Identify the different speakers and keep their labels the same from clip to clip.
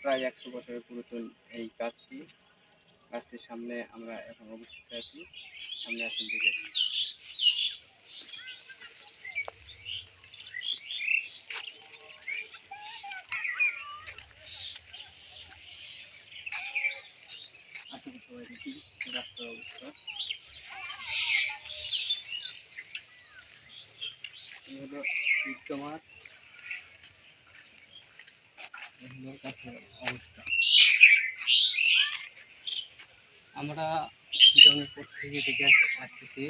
Speaker 1: প্রায় একশো বছরের পুরাতন এই গাছটি। গাছটির সামনে আমরা এখন অবস্থিত আছি। সামনে এখন দেখেছি আচ্ছা রাস্তার অবস্থা। হলো ভিক্কা মাঠ এই হলো গাছের অবস্থা আমরা জনের পর থেকে দিকে আসতেছি।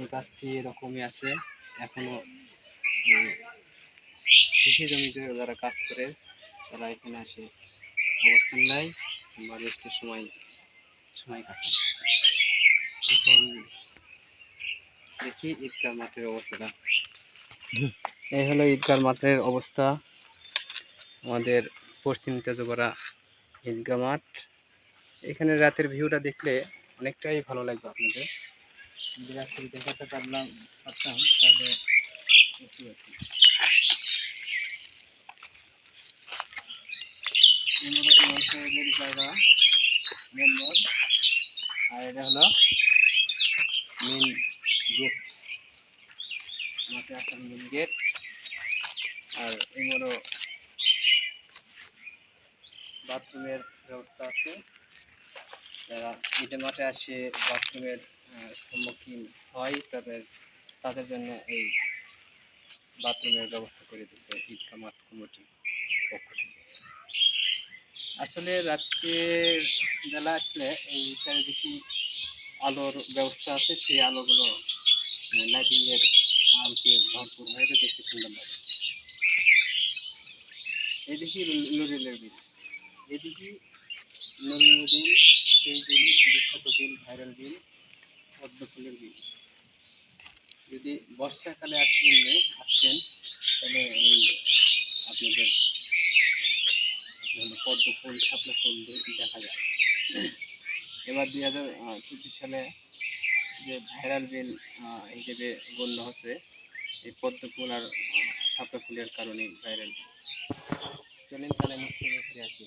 Speaker 1: এই গাছটি এরকমই আছে। এখনও কৃষি জমিতে যারা কাজ করে তারা এখানে আসে অবস্থান নেয়। কিংবা রেস্টের সময় সময় কাটায় এখন দেখি ঈদগাহ মাঠের অবস্থাটা। এই হলো ঈদগাহ মাঠের অবস্থা। আমাদের পশ্চিম তেজপাড়া ঈদগাহ মাঠ। এখানে রাতের ভিউটা দেখলে অনেকটাই ভালো লাগবে আপনাদের। যদি রাত্রে দেখাতে পারলাম, পারতাম, তাহলে আর এটা হলো মেন গেট মাঠে আসার মেন গেট আর এই হলো বাথরুমের ব্যবস্থা আছে। যারা ঈদের মাঠে আসে বাথরুমের সম্মুখীন হয়, তাদের তাদের জন্য এই বাথরুমের ব্যবস্থা করে দিচ্ছে ঈদগা মাঠ কমিটি পক্ষ থেকে। আসলে রাত্রের বেলা আসলে এই চারিদিকে আলোর ব্যবস্থা আছে, সেই আলোগুলো লাইটিংয়ের আলোতে ভরপুর হয়ে দেখতে সুন্দর লাগে। এদিকে নরিলের বিল। এদিকে নরিলের বিল সেই বিল বিখ্যাত বিল ভাইরাল বিল পদ্ম ফুলের যদি বর্ষাকালে আসছেন আসছেন তাহলে আপনাদের পদ্ম ফুল শাপলা ফুল দেখা যায়। এবার দুই হাজার চব্বিশ সালে যে ভাইরাল আহ, হিসেবে গণ্য হচ্ছে এই পদ্ম ফুল আর শাপলা ফুলের কারণে ভাইরাল চলেন তাহলে নিচ থেকে ফিরে আসি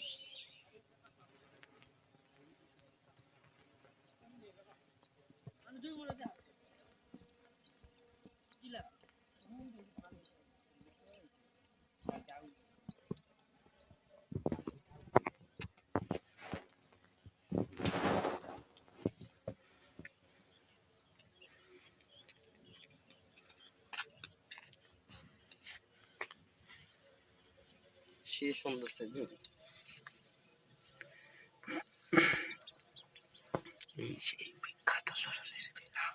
Speaker 1: কি সুন্দর
Speaker 2: এই সেই বিখ্যাত লড়ালের বিনা।